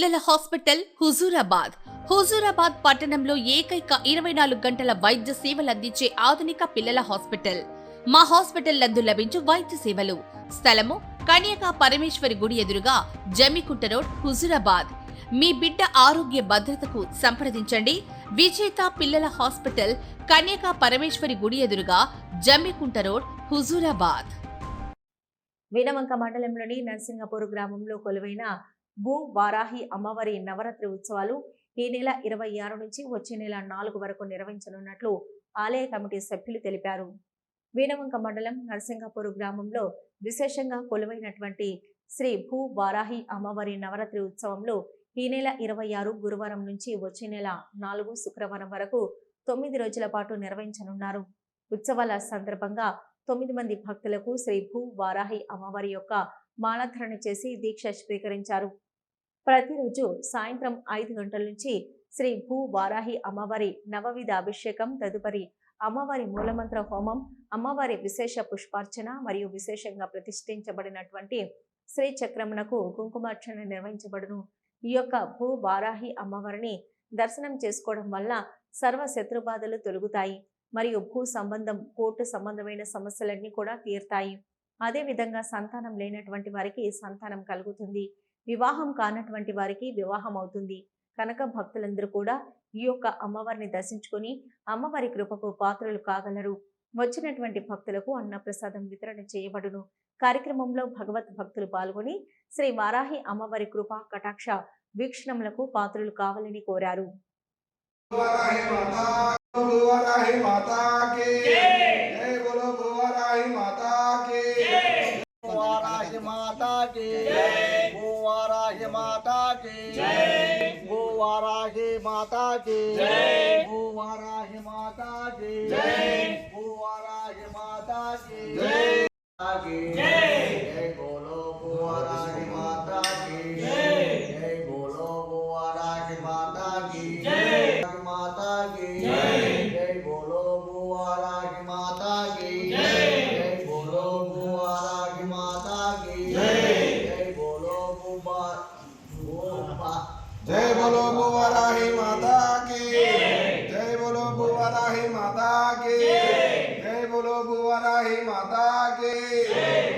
పిల్లల హాస్పిటల్ హుజూరాబాద్. హుజూరాబాద్ పట్టణంలో ఏకైక ఇరవై నాలుగు గంటల వైద్య సేవలు అందించే ఆధునిక పిల్లల హాస్పిటల్. మా హాస్పిటల్ నందు లభించు వైద్య సేవలు. స్థలము కన్యకా పరమేశ్వరి గుడి ఎదురుగా జమ్మికుంట రోడ్ హుజూరాబాద్. మీ బిడ్డ ఆరోగ్య భద్రతకు సంప్రదించండి. విజేత పిల్లల హాస్పిటల్ కన్యకా పరమేశ్వరి గుడి ఎదురుగా జమ్మికుంట రోడ్ హుజూరాబాద్. వీణవంక మండలంలోని నరసింగపూర్ గ్రామంలో కొలువైన భూ వారాహి అమ్మవారి నవరాత్రి ఉత్సవాలు ఈ నెల ఇరవై ఆరు నుంచి వచ్చే నెల నాలుగు వరకు నిర్వహించనున్నట్లు ఆలయ కమిటీ సభ్యులు తెలిపారు. వీణవంక మండలం నరసింగపూర్ గ్రామంలో విశేషంగా కొలువైనటువంటి శ్రీ భూ వారాహి అమ్మవారి నవరాత్రి ఉత్సవంలో ఈ నెల ఇరవై ఆరు గురువారం నుంచి వచ్చే నెల నాలుగు శుక్రవారం వరకు తొమ్మిది రోజుల పాటు నిర్వహించనున్నారు. ఉత్సవాల సందర్భంగా తొమ్మిది మంది భక్తులకు శ్రీ భూ వారాహి అమ్మవారి యొక్క మాలాధరణ చేసి దీక్ష స్వీకరించారు. ప్రతిరోజు సాయంత్రం ఐదు గంటల నుంచి శ్రీ భూ వారాహి అమ్మవారి నవవిధ అభిషేకం తదుపరి అమ్మవారి మూలమంత్ర హోమం అమ్మవారి విశేష పుష్పార్చన మరియు విశేషంగా ప్రతిష్ఠించబడినటువంటి శ్రీ చక్రమునకు కుంకుమార్చన నిర్వహించబడును. ఈ యొక్క భూ వారాహి అమ్మవారిని దర్శనం చేసుకోవడం వల్ల సర్వ శత్రుబాధలు తొలుగుతాయి మరియు భూ సంబంధం కోర్టు సంబంధమైన సమస్యలన్నీ కూడా తీరుతాయి. అదేవిధంగా సంతానం లేనటువంటి వారికి సంతానం కలుగుతుంది. వివాహం కానటువంటి వారికి వివాహం అవుతుంది కనుక భక్తులందరూ కూడా ఈ యొక్క అమ్మవారిని దర్శించుకొని అమ్మవారి కృపకు పాత్రలు కాగలరు. వచ్చినటువంటి భక్తులకు అన్నప్రసాదం వితరణ చేయబడును. కార్యక్రమంలో భగవత్ భక్తులు పాల్గొని శ్రీ వారాహి అమ్మవారి కృప కటాక్ష వీక్షణములకు పాత్రలు కావాలని కోరారు. మాతా माता की जय गो वाराहे माता की जय गो वाराहे माता की जय गो वाराहे माता की जय जय बोलो भुवराही माता की। जय बोलो भुवराही माता की। जय बोलो भुवराही माता की।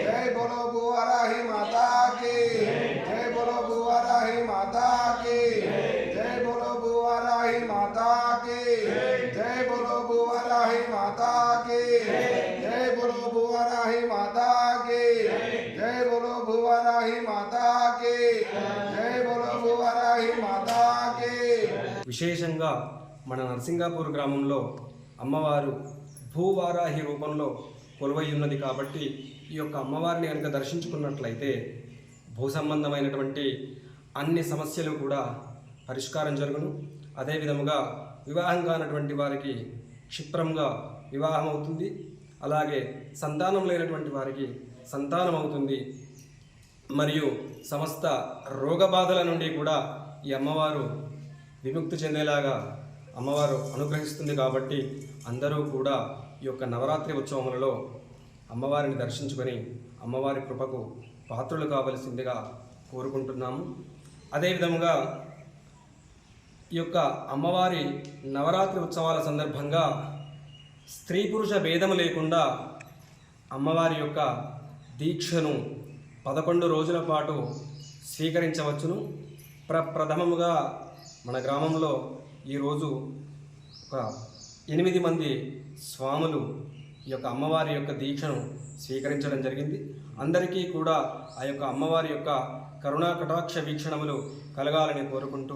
जय बोलो भुवराही माता की। जय बोलो भुवराही माता की। जय बोलो भुवराही माता की। जय बोलो भुवराही माता की। जय बोलो भुवराही माता విశేషంగా మన నరసింగాపూర్ గ్రామంలో అమ్మవారు భూవారాహి రూపంలో కొలువై ఉన్నది కాబట్టి ఈ యొక్క అమ్మవారిని కనుక దర్శించుకున్నట్లయితే భూ సంబంధమైనటువంటి అన్ని సమస్యలు కూడా పరిష్కారం జరుగును. అదేవిధముగా వివాహం కానటువంటి వారికి క్షిప్రంగా వివాహం అవుతుంది. అలాగే సంతానం లేనటువంటి వారికి సంతానం అవుతుంది. మరియు సమస్త రోగబాధల నుండి కూడా ఈ అమ్మవారు విముక్తి చెందేలాగా అమ్మవారు అనుగ్రహిస్తుంది కాబట్టి అందరూ కూడా ఈ యొక్క నవరాత్రి ఉత్సవములలో అమ్మవారిని దర్శించుకొని అమ్మవారి కృపకు పాత్రులు కావలసిందిగా కోరుకుంటున్నాము. అదేవిధముగా ఈ యొక్క అమ్మవారి నవరాత్రి ఉత్సవాల సందర్భంగా స్త్రీ పురుష భేదము లేకుండా అమ్మవారి యొక్క దీక్షను పదకొండు రోజుల పాటు స్వీకరించవచ్చును. ప్రప్రథమముగా మన గ్రామంలో ఈరోజు ఒక ఎనిమిది మంది స్వాములు ఈ యొక్క అమ్మవారి యొక్క దీక్షను స్వీకరించడం జరిగింది. అందరికీ కూడా ఆ యొక్క అమ్మవారి యొక్క కరుణా కటాక్ష వీక్షణములు కలగాలని కోరుకుంటూ